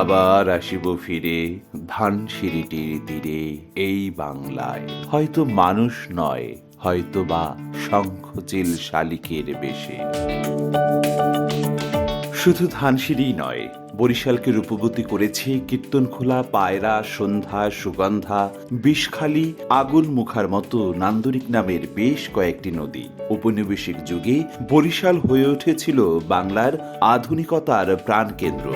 আবার আসিব ফিরে ধানসিঁড়িটির তীরে এই বাংলায়। হয়তো মানুষ নয়, হয়তো বা শঙ্খচিল শালিকের বেশে। শুধু ধানসিঁড়ি নয়, বরিশালকে রূপগতি করেছে কীর্তনখোলা, পায়রা, সন্ধ্যা, সুগন্ধা, বিষখালি, আগুন মুখার মতো নান্দনিক নামের বেশ কয়েকটি নদী। উপনিবেশিক যুগে বরিশাল হয়ে উঠেছিল বাংলার আধুনিকতার প্রাণকেন্দ্র।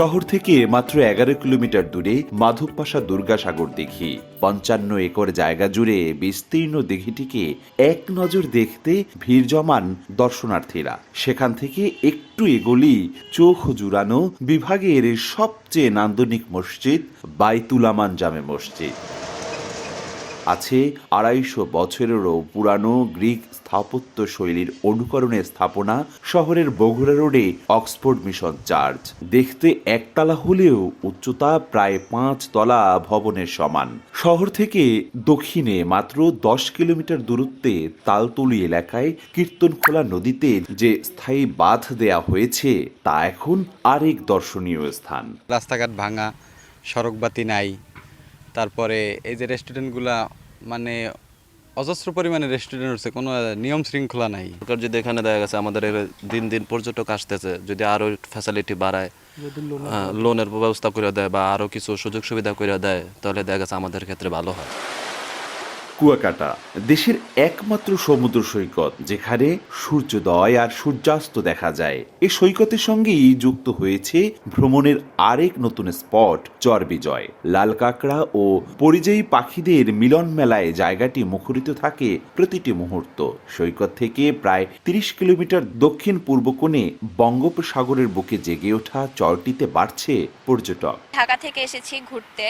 শহর থেকে মাত্র এগারো কিলোমিটার দূরে মাধবপাশা দুর্গাসাগর দেখি পঞ্চান্ন একর জায়গা জুড়ে বিস্তীর্ণ দিঘিটিকে এক নজর দেখতে ভিড় জমান দর্শনার্থীরা। সেখান থেকে একটু এগোলি চোখ জুড়ানো বিভাগের সবচেয়ে নান্দনিক মসজিদ বাইতুলামান জামে মসজিদ। আছে আড়াইশো বছরেরও পুরানো গ্রিক স্থাপত্য শৈলীর অনুকরণে স্থাপনা শহরের বগুড়া রোডে অক্সফোর্ড মিশন চার্চ। দেখতে একতলা হলেও উচ্চতা প্রায় পাঁচ তলা ভবনের সমান। শহর থেকে দক্ষিণে মাত্র দশ কিলোমিটার দূরত্বে তালতলি এলাকায় কীর্তনখোলা নদীতে যে স্থায়ী বাঁধ দেয়া হয়েছে, তা এখন আরেক দর্শনীয় স্থান। রাস্তাঘাট ভাঙা সড়ক সড়কবাতি নাই তারপরে এই যে রেস্টুরেন্টগুলা মানে অজস্র পরিমাণে রেস্টুরেন্ট হচ্ছে কোনো নিয়ম শৃঙ্খলা নাই। সরকার যদি এখানে দেখা গেছে আমাদের দিন দিন পর্যটক আসতেছে যদি আরও ফ্যাসিলিটি বাড়ায় লোনের ব্যবস্থা করে দেয় বা আরও কিছু সুযোগ সুবিধা করে দেয় তাহলে দেখা গেছে আমাদের ক্ষেত্রে ভালো হয়। কুয়াকাটা, দেশের একমাত্র সমুদ্র সৈকত, যেখানে সূর্যোদয় আর সূর্যাস্ত দেখা যায়। এ সৈকতের সঙ্গেই যুক্ত হয়েছে ভ্রমণের আরেক নতুন স্পট, চরবিজয়। লাল কাঁকড়া ও পরিযায়ী পাখিদের মিলন মেলায় জায়গাটি মুখরিত থাকে প্রতিটি মুহূর্ত। সৈকত থেকে প্রায় তিরিশ কিলোমিটার দক্ষিণ পূর্ব কোণে বঙ্গোপসাগরের বুকে জেগে ওঠা চরটিতে বাড়ছে পর্যটক। ঢাকা থেকে এসেছি ঘুরতে।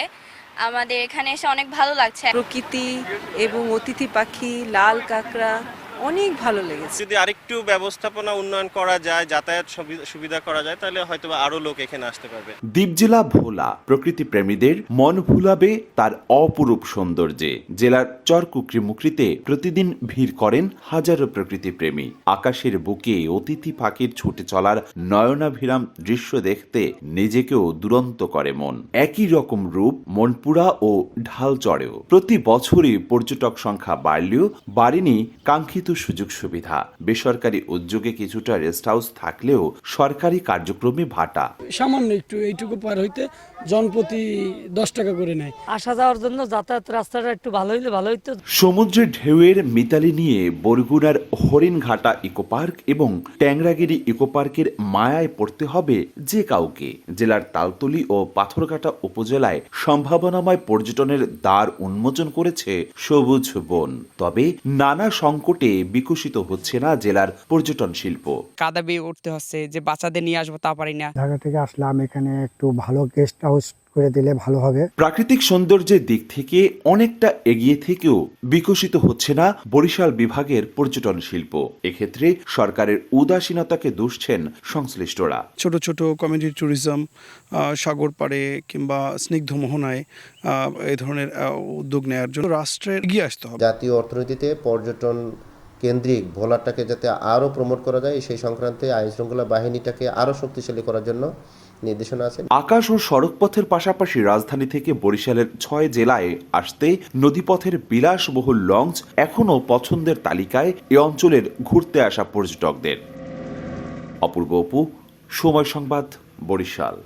আমাদের এখানে এসে অনেক ভালো লাগছে। প্রকৃতি এবং অতিথি পাখি লাল কাঁকড়া অনেক ভালো লেগেছে। যদি আরেকটু ব্যবস্থাপনা উন্নয়ন করা যায় যাতায়াত সুবিধা করা যায় তাহলে হয়তো আরও লোক এখানে আসতে পারবে। দ্বীপ জেলা ভোলা প্রকৃতি প্রেমীদের মন ভুলাবে তার অপরূপ সৌন্দর্যে। জেলার চরকুকরি মুকরিতে প্রতিদিন ভিড় করেন হাজারো প্রকৃতি প্রেমী। আকাশের বুকে অতিথি পাখির ছুটে চলার নয়নাভিরাম দৃশ্য দেখতে নিজেকেও দুরন্ত করে মন। একই রকম রূপ মনপুরা ও ঢাল চড়েও প্রতি বছরই পর্যটক সংখ্যা বাড়লেও বাড়েনি কাঙ্ক্ষিত সুযোগ সুবিধা। বেসরকারি উদ্যোগে কিছুটা রেস্ট হাউস থাকলেও সরকারি কার্যক্রমে ভাটা। সামান্য একটু এইটুকু পার হইতে জনপ্রতি দশ টাকা করে নেয়। আসা যাওয়ার জন্য যাতায়াত রাস্তাটা একটু ভালো হইলে ভালো হইতো। সমুদ্রের ঢেউয়ের মিতালি নিয়ে বরগুনার হরিণঘাটা ইকো পার্ক এবং ট্যাংরাগিরি ইকো পার্কের মায়ায় পড়তে হবে যে কাউকে। জেলার তালতলি ও পাথরঘাটা উপজেলায় সম্ভাবনাময় পর্যটনের দ্বার উন্মোচন করেছে সবুজ বন। তবে নানা সংকটে বিকশিত হচ্ছে না জেলার পর্যটন শিল্প। কাদা বেয়ে উঠতে হচ্ছে যে বাচ্চাদের নিয়ে আসব তা পারি না। ঢাকা থেকে আসলাম এখানে একটু ভালো গেস্ট হাউস করে দিলে ভালো হবে। প্রাকৃতিক সৌন্দর্যের দিক থেকে অনেকটা এগিয়ে থেকেও বিকশিত হচ্ছে না বরিশাল বিভাগের পর্যটন শিল্প। এক্ষেত্রে সরকারের উদাসীনতাকে দুষছেন সংশ্লিষ্টরা। ছোট ছোট কমিউনিটি ট্যুরিজম সাগর পাড়ে কিংবা স্নিগ্ধ মোহনায় আহ, এই ধরনের উদ্যোগ নেওয়ার জন্য রাষ্ট্রের এগিয়ে আসতে হবে। জাতীয় অর্থনীতিতে পর্যটন কেন্দ্রিক ভোলাটাকে যাতে আরও প্রমোট করা যায়, সেই সংক্রান্তে আইন শৃঙ্খলা বাহিনীটাকে আরও শক্তিশালী করার জন্য নির্দেশনা আছে। আকাশ ও সড়কপথের পাশাপাশি রাজধানী থেকে বরিশালের ছয় জেলায় আসতে নদীপথের বিলাসবহুল লঞ্চ এখনও পছন্দের তালিকায় এ অঞ্চলের ঘুরতে আসা পর্যটকদের। অপূর্ব অপু, সময় সংবাদ, বরিশাল।